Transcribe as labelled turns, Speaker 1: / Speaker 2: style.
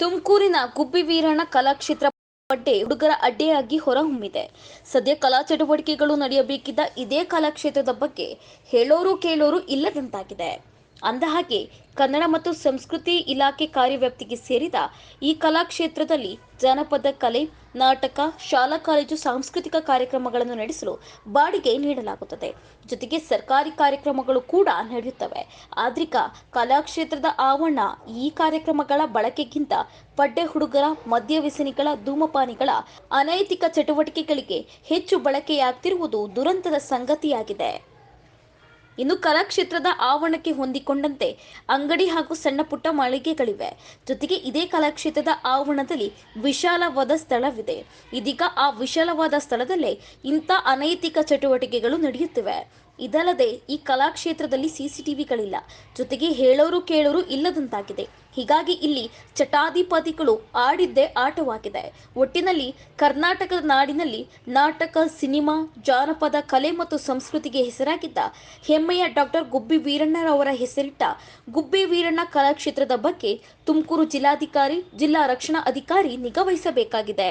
Speaker 1: ತುಮಕೂರಿನ ಗುಬ್ಬಿ ವೀರಣ್ಣ ಕಲಾಕ್ಷೇತ್ರ ಪಡ್ಡೆ ಹುಡುಗರ ಅಡ್ಡೆಯಾಗಿ ಹೊರಹೊಮ್ಮಿದೆ. ಸದ್ಯ ಕಲಾ ಚಟುವಟಿಕೆಗಳು ನಡೆಯಬೇಕಿದ್ದ ಇದೇ ಕಲಾಕ್ಷೇತ್ರದ ಬಗ್ಗೆ ಹೇಳೋರು ಕೇಳೋರು ಇಲ್ಲದಂತಾಗಿದೆ. ಅಂದಹಾಗೆ ಕನ್ನಡ ಮತ್ತು ಸಂಸ್ಕೃತಿ ಇಲಾಖೆ ಕಾರ್ಯವ್ಯಾಪ್ತಿಗೆ ಸೇರಿದ ಈ ಕಲಾಕ್ಷೇತ್ರದಲ್ಲಿ ಜಾನಪದ ಕಲೆ, ನಾಟಕ, ಶಾಲಾ ಕಾಲೇಜು ಸಾಂಸ್ಕೃತಿಕ ಕಾರ್ಯಕ್ರಮಗಳನ್ನು ನಡೆಸಲು ಬಾಡಿಗೆ ನೀಡಲಾಗುತ್ತದೆ. ಜೊತೆಗೆ ಸರ್ಕಾರಿ ಕಾರ್ಯಕ್ರಮಗಳು ಕೂಡ ನಡೆಯುತ್ತವೆ. ಆದ್ರಿಕ ಕಲಾಕ್ಷೇತ್ರದ ಆವರಣ ಈ ಕಾರ್ಯಕ್ರಮಗಳ ಬಳಕೆಗಿಂತ ಪಡ್ಡೆ ಹುಡುಗರ, ಮದ್ಯ ವ್ಯಸನಿಗಳ, ಧೂಮಪಾನಿಗಳ ಅನೈತಿಕ ಚಟುವಟಿಕೆಗಳಿಗೆ ಹೆಚ್ಚು ಬಳಕೆಯಾಗ್ತಿರುವುದು ದುರಂತದ ಸಂಗತಿಯಾಗಿದೆ. ಇನ್ನು ಕಲಾಕ್ಷೇತ್ರದ ಆವರಣಕ್ಕೆ ಹೊಂದಿಕೊಂಡಂತೆ ಅಂಗಡಿ ಹಾಗೂ ಸಣ್ಣ ಪುಟ್ಟ ಮಳಿಗೆಗಳಿವೆ. ಜೊತೆಗೆ ಇದೇ ಕಲಾಕ್ಷೇತ್ರದ ಆವರಣದಲ್ಲಿ ವಿಶಾಲವಾದ ಸ್ಥಳವಿದೆ. ಇದೀಗ ಆ ವಿಶಾಲವಾದ ಸ್ಥಳದಲ್ಲೇ ಇಂಥ ಅನೈತಿಕ ಚಟುವಟಿಕೆಗಳು ನಡೆಯುತ್ತಿವೆ. ಇದಲ್ಲದೆ ಈ ಕಲಾಕ್ಷೇತ್ರದಲ್ಲಿ ಸಿಸಿಟಿವಿಗಳಿಲ್ಲ. ಜೊತೆಗೆ ಹೇಳೋರು ಕೇಳೋರು ಇಲ್ಲದಂತಾಗಿದೆ. ಹೀಗಾಗಿ ಇಲ್ಲಿ ಚಟಾಧಿಪತಿಗಳು ಆಡಿದ್ದೇ ಆಟವಾಗಿದೆ. ಒಟ್ಟಿನಲ್ಲಿ ಕರ್ನಾಟಕದ ನಾಡಿನಲ್ಲಿ ನಾಟಕ, ಸಿನಿಮಾ, ಜಾನಪದ ಕಲೆ ಮತ್ತು ಸಂಸ್ಕೃತಿಗೆ ಹೆಸರಾಗಿದ್ದ ಹೆಮ್ಮೆಯ ಡಾಕ್ಟರ್ ಗುಬ್ಬಿ ವೀರಣ್ಣರವರ ಹೆಸರಿಟ್ಟ ಗುಬ್ಬಿ ವೀರಣ್ಣ ಕಲಾಕ್ಷೇತ್ರದ ಬಗ್ಗೆ ತುಮಕೂರು ಜಿಲ್ಲಾಧಿಕಾರಿ, ಜಿಲ್ಲಾ ರಕ್ಷಣಾ ಅಧಿಕಾರಿ ನಿಗಾ ವಹಿಸಬೇಕಾಗಿದೆ.